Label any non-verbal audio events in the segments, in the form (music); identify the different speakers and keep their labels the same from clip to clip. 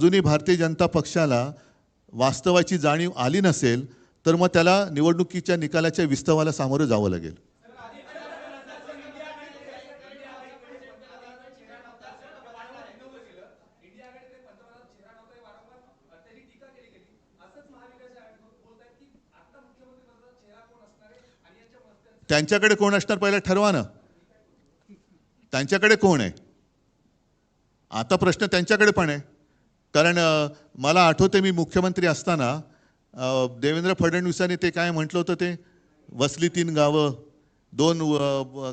Speaker 1: अजूनही भारतीय जनता पक्षाला वास्तवाची जाणीव आली नसेल तर मग त्याला निवडणुकीच्या निकालाच्या विस्तवाला सामोरं जावं लागेल. त्यांच्याकडे कोण असणार पहिले ठरवा ना. त्यांच्याकडे कोण आहे? आता प्रश्न त्यांच्याकडे पण आहे. कारण मला आठवते मी मुख्यमंत्री असताना देवेंद्र फडणवीसांनी ते काय म्हटलं होतं ते? वसली तीन गावं दोन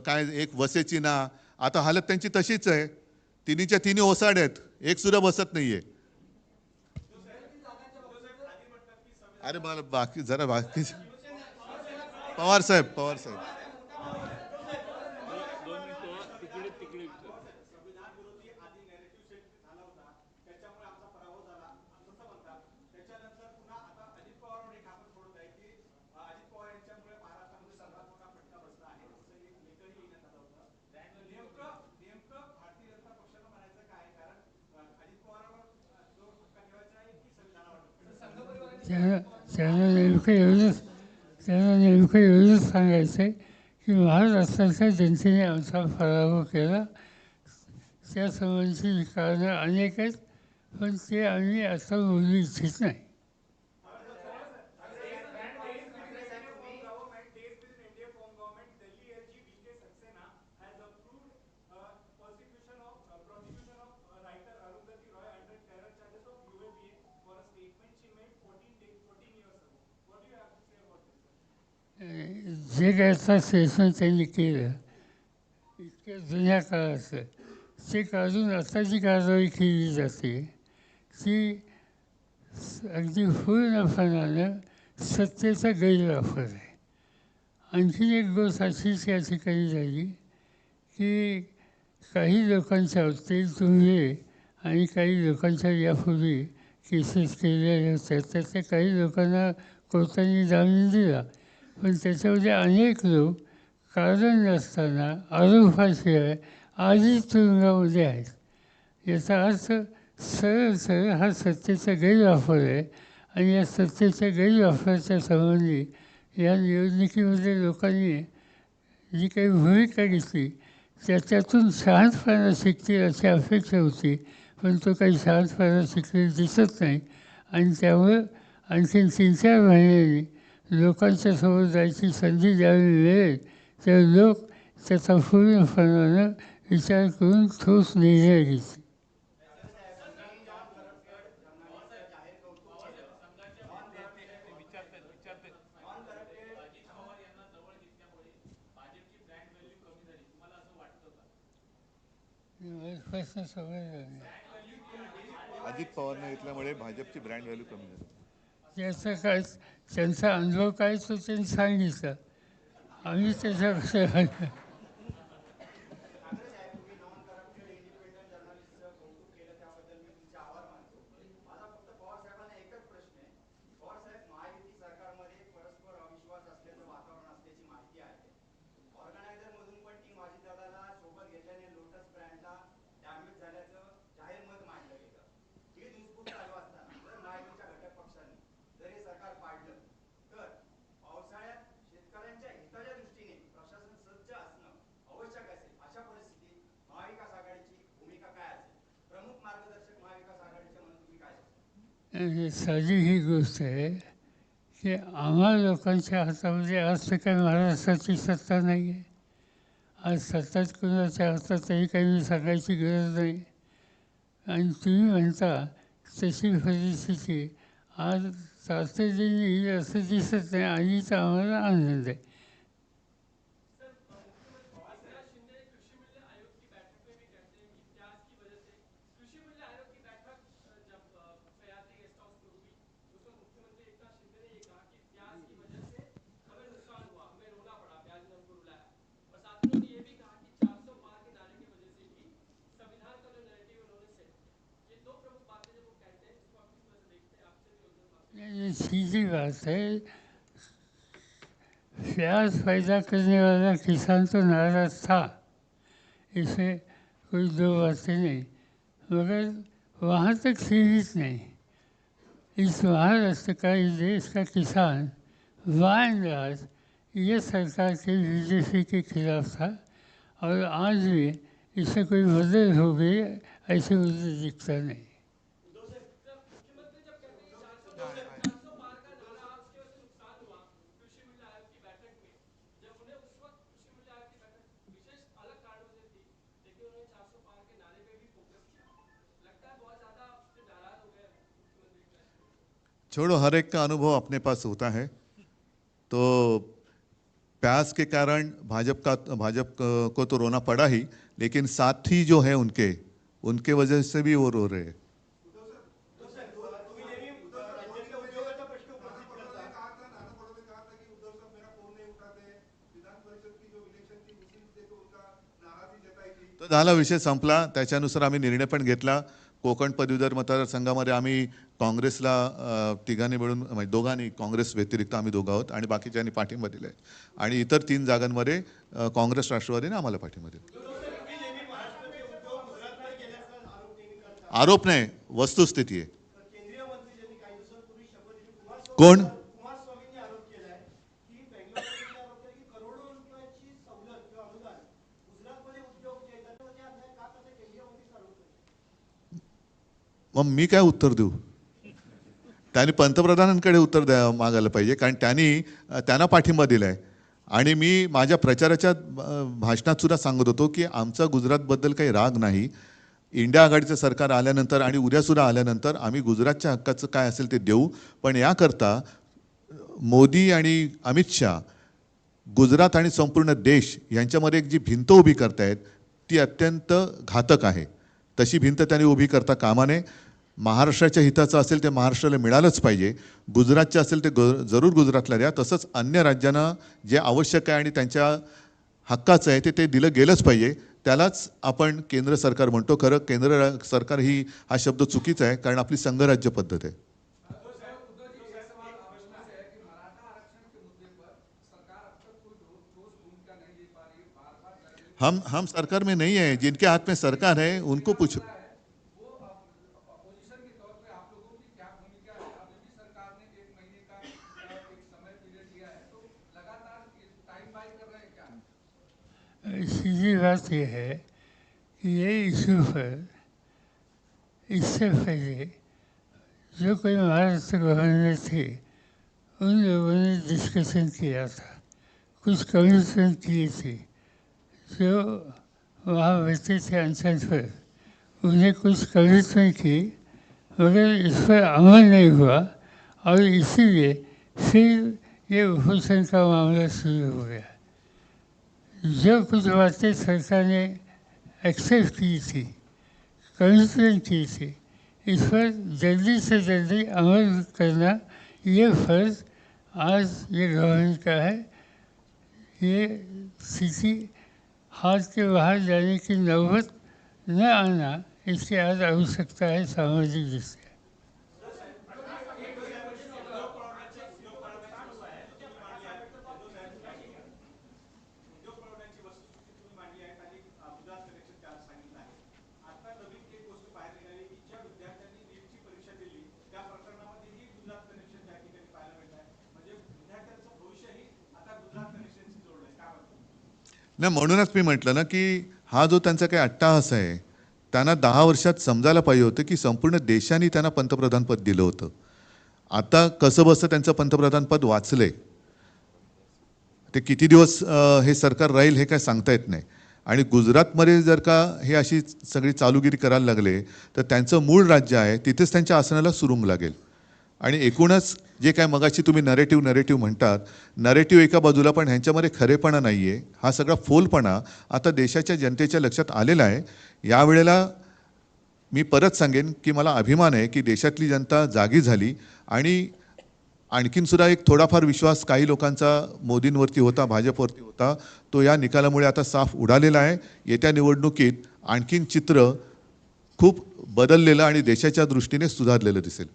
Speaker 1: काय एक वसेची ना. आता हालत त्यांची तशीच आहे. तिन्हीच्या तिन्ही ओसाड आहेत. एक सुद्धा बसत नाहीये. अरे मला बाकी जरा बाकी पवार साहेब पवार साहेब.
Speaker 2: त्यानं त्यानं नेमकं एवढंच त्यानं नेमकं एवढंच सांगायचं आहे की महाराष्ट्राच्या जनतेने आमचा पराभव केला त्यासंबंधीची कारणं अनेक आहेत पण ते आम्ही आता बोलू इच्छित नाही जे काय आता सेशन त्यांनी केलं. इतक्या जुन्या काळाचं. ते काढून आता जी कारवाई केली जाते. ती अगदी पूर्णपणानं सत्तेचा गैरवापर आहे. आणखीन एक गोष्ट अशीच या ठिकाणी झाली की काही लोकांच्या बाबतीत तुम्ही आणि काही लोकांच्या यापूर्वी केसेस केलेल्या होत्या तर त्या काही लोकांना कोर्टाने जामीन दिला. पण त्याच्यामध्ये अनेक लोक कारण नसताना आरोपाशिवाय आधीच तुरुंगामध्ये आहेत. याचा अर्थ सरळ सरळ हा सत्तेचा गैरवापर आहे आणि या सत्तेच्या गैरवापराच्या संबंधी या निवडणुकीमध्ये लोकांनी जी काही भूमिका घेतली त्याच्यातून शांतपणा शिकतील अशी अपेक्षा होती पण तो काही शांतपणा शिकलेला दिसत नाही. आणि त्यामुळं आणखीन तीन चार महिन्यांनी लोकांच्या समोर जायची संधी ज्यावेळी मिळेल तर लोक त्याचा पूर्णपणानं विचार करून ठोस निर्णय घेतील.
Speaker 1: अजित पवारने घेतल्यामुळे भाजपची ब्रँड व्हॅल्यू कमी झाली.
Speaker 2: त्याचा काय त्यांचा अनुभव काय तो त्यांनी सांगितलं. आम्ही त्याच्याकडे
Speaker 3: माझा फक्त पवार साहेबांना एकच प्रश्न आहे पवार साहेब महायुती सरकारमध्ये परस्पर अविश्वास असल्याचं वातावरण असल्याची माहिती आहे ऑर्गनायझर मधून पण टीम अजितदादाला सोबत घेतल्याने लोटस ब्रँडला डॅमेज झाल्याचं जाहीर मत मांडलं गेलं ही धुसफूस चालू असताना जर महायुतीच्या घटक पक्षांनी जर हे सरकार पाडलं तर पावसाळ्यात शेतकऱ्यांच्या हिताच्या दृष्टीने प्रशासन सज्ज असणं आवश्यक असेल अशा परिस्थितीत महाविकास आघाडीची भूमिका काय असेल प्रमुख मार्गदर्शक महाविकास आघाडीचे म्हणून तुम्ही काय सांगाल?
Speaker 2: ही म्हणजे साधी ही गोष्ट आहे की आम्हा लोकांच्या हातामध्ये म्हणजे आज तर काही महाराष्ट्राची सत्ता नाही आहे आज सत्ताच कुणाच्या हातात तरी काही मी सांगायची गरज नाही. आणि तुम्ही म्हणता तशी परिस्थिती आज तातडीने असं दिसत नाही आणि तर आम्हाला आनंद आहे.
Speaker 4: ये
Speaker 2: सीधी बात है। प्याज पैदा करने वाला किसान तो नाराज़ था। इसे कोई दो बातें नहीं, मगर वहाँ तक सीमित नहीं। इस महाराष्ट्र का, इस देश का किसान वाइन राज ये सरकार के बीजेपी के खिलाफ था, और आज भी इससे कोई मदद हो गई ऐसे मुझे दिखता नहीं
Speaker 4: मुख्यमंत्री जब कहते हैं चार सौ चार सौ पार का नारा उसकी वजह से नुकसान हुआ कृषि मूल्य आयोग की बैठक में जब उन्हें उस वक्त कृषि मूल्य आयोग की बैठक विशेष अलग कारणों से थी लेकिन उन्होंने चार सौ पार के नारे पे भी फोकस किया लगता है बहुत ज़्यादा उससे नाराज़ हो गए मुख्यमंत्री का
Speaker 1: छोड़ो, हर एक का अनुभव अपने पास होता है। तो प्यास के कारण भाजपा का, भाजपा को तो रोना पड़ा ही, लेकिन साथी जो है उनके उनके वजह से भी वो रो रहे हैं। तो झाला विषय संपला, त्याच्यानुसार आम्ही निर्णय पण घेतला. कोकण पदवीधर मतदारसंघामध्ये आम्ही काँग्रेसला तिघांनी मिळून म्हणजे दोघांनी काँग्रेस व्यतिरिक्त आम्ही दोघं आहोत आणि बाकीच्यांनी पाठिंबा दिला आहे. आणि इतर तीन जागांमध्ये काँग्रेस राष्ट्रवादीने आम्हाला पाठिंबा दिला आरोप नाही वस्तुस्थिती आहे.
Speaker 5: कोण मंत्री ज्यांनी काही दिवसांपूर्वी शपथ दिली कुमारस्वामी
Speaker 1: कोण
Speaker 5: कुमारस्वामींनी आरोप केलाय की बेंगलोरमध्ये आरोप केला की करोडो रुपयाची सवलत किंवा अनुदान गुजरातमध्ये उद्योग जे आहेत त्यांना ते अन्याय का करते केंद्रीय मंत्रीच आरोप करतात.
Speaker 1: मग मी काय उत्तर देऊ? त्यांनी पंतप्रधानांकडे उत्तर द्या मागायला पाहिजे. कारण त्यांनी त्यांना पाठिंबा दिला आहे आणि मी माझ्या प्रचाराच्या भाषणात सुद्धा सांगत होतो की आमचा गुजरातबद्दल काही राग नाही. इंडिया आघाडीचं सरकार आल्यानंतर आणि उद्यासुद्धा आल्यानंतर आम्ही गुजरातच्या हक्काचं काय असेल ते देऊ. पण याकरता मोदी आणि अमित शहा गुजरात आणि संपूर्ण देश यांच्यामध्ये एक जी भिंत उभी करतायत ती अत्यंत घातक आहे. तशी भिंत त्यांनी उभी करता कामा नये. महाराष्ट्राच्या हिताचं असेल ते महाराष्ट्राला मिळालंच पाहिजे. गुजरातचे असेल ते ग जरूर गुजरातला द्या. तसंच अन्य राज्यांना जे आवश्यक आहे आणि त्यांच्या हक्काचं आहे ते ते दिलं गेलंच पाहिजे. त्यालाच आपण केंद्र सरकार म्हणतो. खरं केंद्र सरकार ही हा शब्द चुकीचा आहे. कारण आपली संघराज्य पद्धत आहे. हम हम सरकार में नहीं है. जिनके हाथ में सरकार है उनको पूछो
Speaker 2: सीधी बात यह है कि ये इशू पर इससे पहले जो कोई महाराष्ट्र गवर्नर थे, उन लोगों ने डिस्कशन किया था। कुछ कमीशन किए थे, जो वहाँ बैठे थे अनशन पर। उन्हें कुछ कमिटमेंट की, मगर इस पर अमल नहीं हुआ, और इसीलिए फिर ये भूषण का मामला शुरू हो गया। जो कुछ बातें सरकार ने एक्सेप्ट की थी कमिटमेंट की थी इस पर जल्दी से जल्दी अमल करना ये फर्ज आज ये गवर्नमेंट का है ये स्थिति हाथ के बाहर जाने की नौबत न आना इसकी आज आवश्यकता है सामाजिक दृष्टि
Speaker 3: उद्योग परवड्याची वस्तुस्थिती तुम्ही मांडली आहे आणि अ, गुजरात कनेक्शन त्यात सांगितलं आहे आता नवीन एक गोष्ट बाहेर निघाली की ज्या विद्यार्थ्यांनी नीटची परीक्षा दिली त्या प्रकरणामध्येही गुजरात कनेक्शन त्या ठिकाणी पाहायला मिळत आहे म्हणजे विद्यार्थ्यांचं भविष्यही आता गुजरात कनेक्शनशी जोडलंय काय वाटतं
Speaker 1: नाही म्हणूनच मी म्हटलं ना की हा जो त्यांचा काही अट्टाहास आहे त्यांना दहा वर्षात समजायला पाहिजे होतं की संपूर्ण देशाने त्यांना पंतप्रधानपद दिलं होतं. आता कसं बसं त्यांचं पंतप्रधानपद वाचले ते किती दिवस हे सरकार राहील हे काय सांगता येत नाही. आणि गुजरातमध्ये जर का हे अशी सगळी चालूगिरी करायला लागले तर त्यांचं मूळ राज्य आहे तिथेच त्यांच्या आसनाला सुरुंग लागेल. आणि एकूणच जे काय मगाशी तुम्ही नरेटिव्ह नरेटिव्ह म्हणतात नरेटिव्ह एका बाजूला पण ह्यांच्यामध्ये खरेपणा नाही आहे हा सगळा फोलपणा आता देशाच्या जनतेच्या लक्षात आलेला आहे. यावेळेला मी परत सांगेन की मला अभिमान आहे की देशातली जनता जागी झाली आणि आणखीन सुद्धा एक थोडाफार विश्वास काही लोकांचा मोदींवरती होता भाजपवरती होता तो या निकालामुळे आता साफ उडालेला आहे. येत्या निवडणुकीत आणखीन चित्र खूप बदललेलं आणि देशाच्या दृष्टीने सुधारलेलं दिसेल.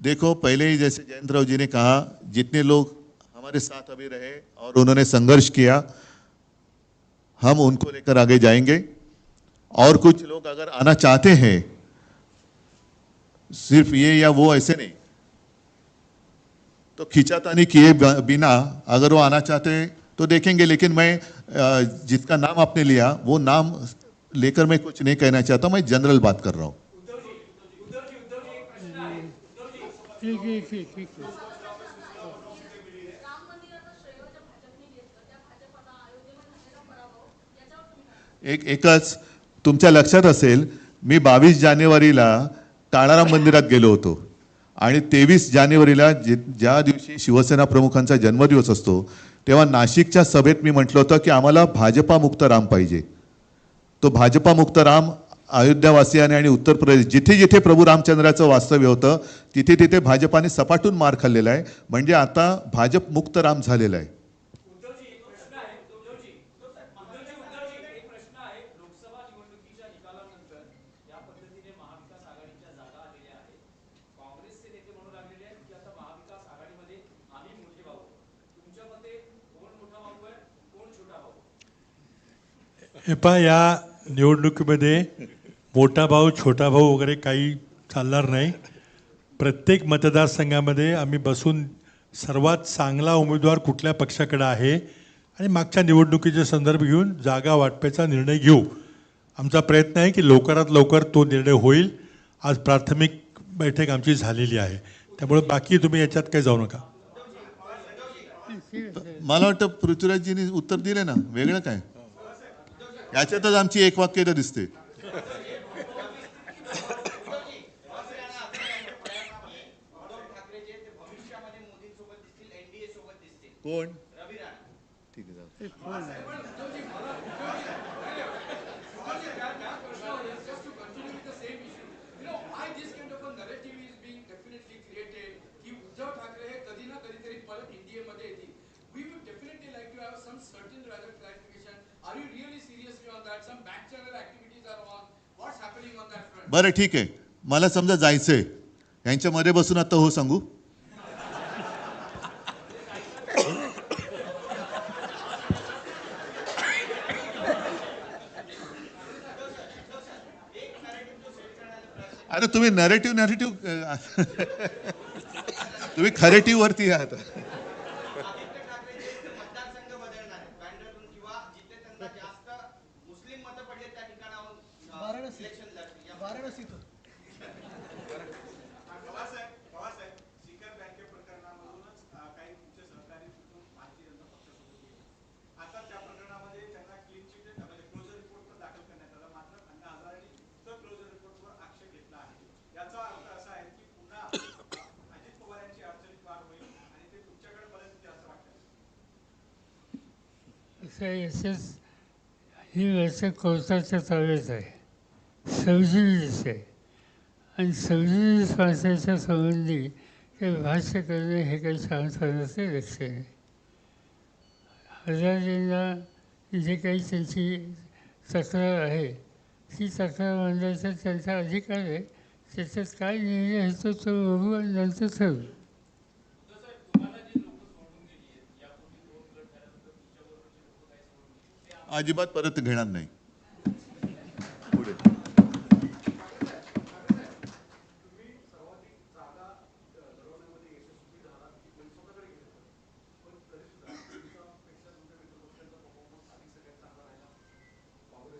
Speaker 1: देखो, पहले ही जैसे जयंत राव जी ने कहा, जितने लोग हमारे साथ अभी रहे और उन्होंने संघर्ष किया, हम उनको लेकर आगे जाएँगे। और कुछ लोग अगर आना चाहते हैं, सिर्फ़ ये या वो ऐसे नहीं तो खींचातानी किए बिना अगर वो आना चाहते हैं तो देखेंगे। लेकिन मैं जिसका नाम आपने लिया, वो नाम लेकर मैं कुछ नहीं कहना चाहता, मैं जनरल बात कर रहा हूँ।
Speaker 2: ठीक आहे ठीक ठीक
Speaker 1: एक एकच तुमच्या लक्षात असेल मी बावीस जानेवारीला काळाराम मंदिरात गेलो होतो. आणि तेवीस जानेवारीला जे ज्या दिवशी शिवसेना प्रमुखांचा जन्मदिवस असतो तेव्हा नाशिकच्या सभेत मी म्हटलं होतं की आम्हाला भाजपामुक्त राम पाहिजे. तो भाजपामुक्त राम अयोध्यावासियाने आणि उत्तर प्रदेश जिथे जिथे प्रभू रामचंद्राचं वास्तव्य होतं तिथे तिथे भाजपाने सपाटून मार खाल्लेला आहे. म्हणजे आता भाजप मुक्त राम झालेला आहे.
Speaker 6: हे पहा या निवडणुकीमध्ये मोठा भाऊ छोटा भाऊ वगैरे काही चालणार नाही. प्रत्येक मतदारसंघामध्ये आम्ही बसून सर्वात चांगला उमेदवार कुठल्या पक्षाकडे आहे आणि मागच्या निवडणुकीचे संदर्भ घेऊन जागा वाटपेचा निर्णय घेऊ. आमचा प्रयत्न आहे की लवकरात लवकर तो निर्णय होईल. आज प्राथमिक बैठक आमची झालेली आहे. त्यामुळे बाकी तुम्ही याच्यात काही जाऊ नका.
Speaker 1: मला वाटतं पृथ्वीराजजींनी उत्तर दिले ना. वेगळं काय? याच्यातच आमची एक वाक्यता दिसते. कोण? ठीक आहे बरं ठीक आहे. मला समजा जायचंय. यांच्यामध्ये बसून आता हो सांगू. तुम्ही नरेटिव्ह नरेटिव्ह (laughs) तुम्ही खरेटिव्ह वरती आहात.
Speaker 3: आदित्य ठाकरे जे ते मतदारसंघ बदलणार आहेत बँड्रातून किंवा जिथे त्यांना जास्त मुस्लिम मतं पडले त्या ठिकाणाहून इलेक्शन लढतील या
Speaker 5: वाराणसीतून
Speaker 7: पवारसाहेब पवारसाहेब सिकर बँके प्रकरणामधूनच अ, काही तुमचे सहकारी तिथून भारतीय जनता पक्षासोबत गेले आता त्या प्रकरणामध्ये त्यांना क्लीन चिट म्हणजे क्लोजर रिपोर्ट पण दाखल करण्यात आला मात्र अण्णा हजारेंनी तर क्लोजर रिपोर्टवर आक्षेप घेतला आहे याचा अर्थ असा आहे की पुन्हा अ, अजित पवार यांची अडचणीत वाढ होईल आणि ते तुमच्याकडे बरेच येतील असं वाटतं
Speaker 2: तर एस एस ही वर्ष कोर्टाच्या ताब्यात आहे. सबजिडीज आहे. आणि सबजिडीज माणसाच्या संबंधी ते भाष्य करणे हे काही सांगतानाचे लक्ष आहे. हजारेंना जे काही त्यांची तक्रार आहे ती तक्रार मांडायचा त्यांचा अधिकार आहे. त्याच्यात काय निर्णय होतो तो बघू आणि नंतर ठरवू.
Speaker 1: अजिबात परत घेणार नाही. पुढे.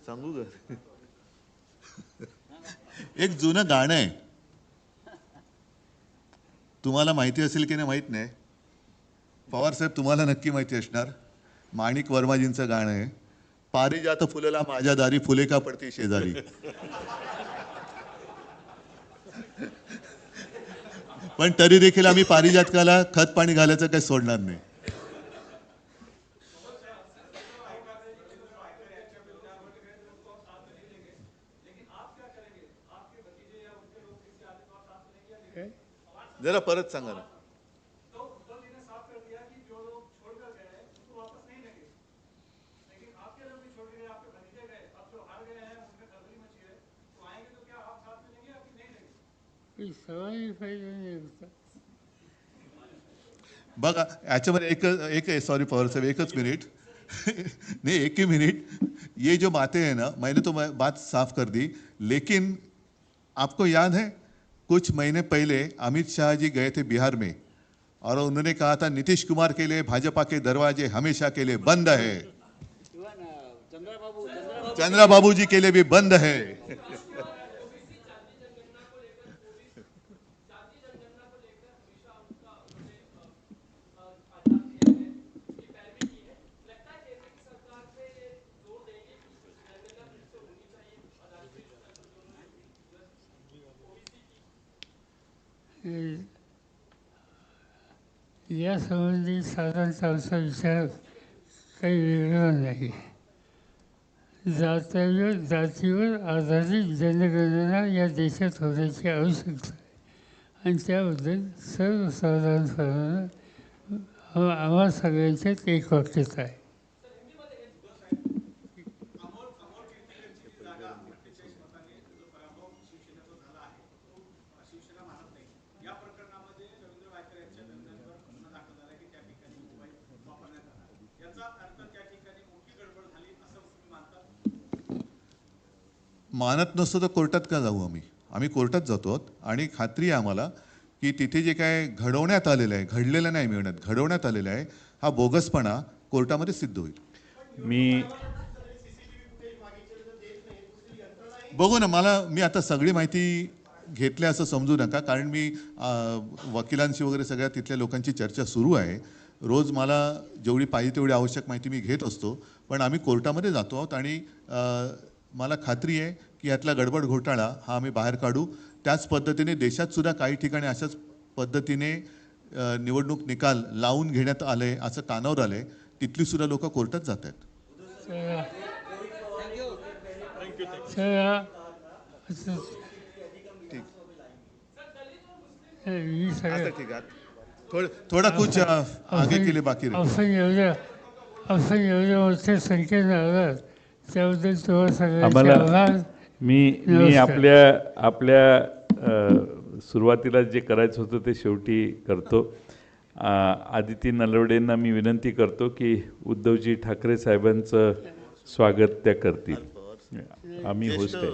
Speaker 1: सांगू का? एक जुनं गाणं आहे. तुम्हाला माहिती असेल की नाही माहीत नाही. पवार साहेब तुम्हाला नक्की माहिती असणार. माणिक वर्माजींचं गाणं आहे. पारिजात फुलला माझ्या दारी फुले का पडते शेजारी? पण तरी देखील आम्ही पारिजातकाला खत पाणी घालायचं काही सोडणार नाही. जरा परत सांगा ना. बघा याच्यामध्ये एक एक सॉरी पवार साहब एकच मिनट (laughs) नहीं एक ही मिनट ये जो बातें हैं ना मैंने तो मैं बात साफ़ कर दी लेकिन आपको याद है कुछ महीने पहले अमित शाह जी गए थे बिहार में और उन्होंने कहा था नीतीश कुमार के लिए भाजपा के दरवाजे हमेशा के लिए बंद है. चंद्रा बाबू जी के लिए भी बंद है।
Speaker 2: यासंबंधी साधारणतः आमचा विचार काही वेगळा नाही. जातव्य जातीवर आधारित जनगणना या देशात होण्याची आवश्यकता आहे. आणि त्याबद्दल सर्वसाधारणपणानं साधारण आम्हा सगळ्यांच्यात एक वाक्यता आहे
Speaker 7: अमोल अमोल कीर्तिकरची जी जागा अठ्ठेचाळीस मतांनी जो पराभव शिवसेनेचा झाला आहे तो शिवसेना मानत नाही या प्रकरणामध्ये रवींद्र वायकर यांच्या धर्म्यांवर गुन्हा दाखल झाला की त्या ठिकाणी मोबाईल वापरण्यात आला याचा अर्थ त्या ठिकाणी मोठी गडबड झाली असं तुम्ही मानता
Speaker 1: मानत नसतो तर कोर्टात का जाऊ आम्ही? आम्ही कोर्टात जातो आहोत. आणि खात्री आहे आम्हाला की तिथे जे काय घडवण्यात आलेलं आहे घडलेलं नाही मिळण्यात घडवण्यात आलेलं आहे हा बोगसपणा कोर्टामध्ये सिद्ध होईल.
Speaker 8: मी
Speaker 1: बघू ना मला मी आता सगळी माहिती घेतली असं समजू नका. कारण मी वकिलांशी वगैरे सगळ्या तिथल्या लोकांची चर्चा सुरू आहे. रोज मला जेवढी पाहिजे तेवढी आवश्यक माहिती मी घेत असतो. पण आम्ही कोर्टामध्ये जातो आहोत आणि मला खात्री आहे की यातला गडबड घोटाळा हा आम्ही बाहेर काढू. त्याच पद्धतीने देशात सुद्धा काही ठिकाणी अशाच पद्धतीने निवडणूक निकाल लावून घेण्यात आले असं कानावर आलंय तिथली सुद्धा लोक कोर्टात जात आहेत.
Speaker 2: ही
Speaker 1: ठीक थोडं थोडा कुछ आगे के लिए बाकी
Speaker 2: संख्येने त्याबद्दल तुम्हाला
Speaker 8: आम्हाला
Speaker 2: आभार.
Speaker 8: मी मी. आपल्या आपल्या सुरुवातीला जे करायचं होतं ते शेवटी करतो. आदिती नलवडेंना मी विनंती करतो की उद्धवजी ठाकरे साहेबांचं स्वागत त्या करतील. आम्ही होस्ट आहे.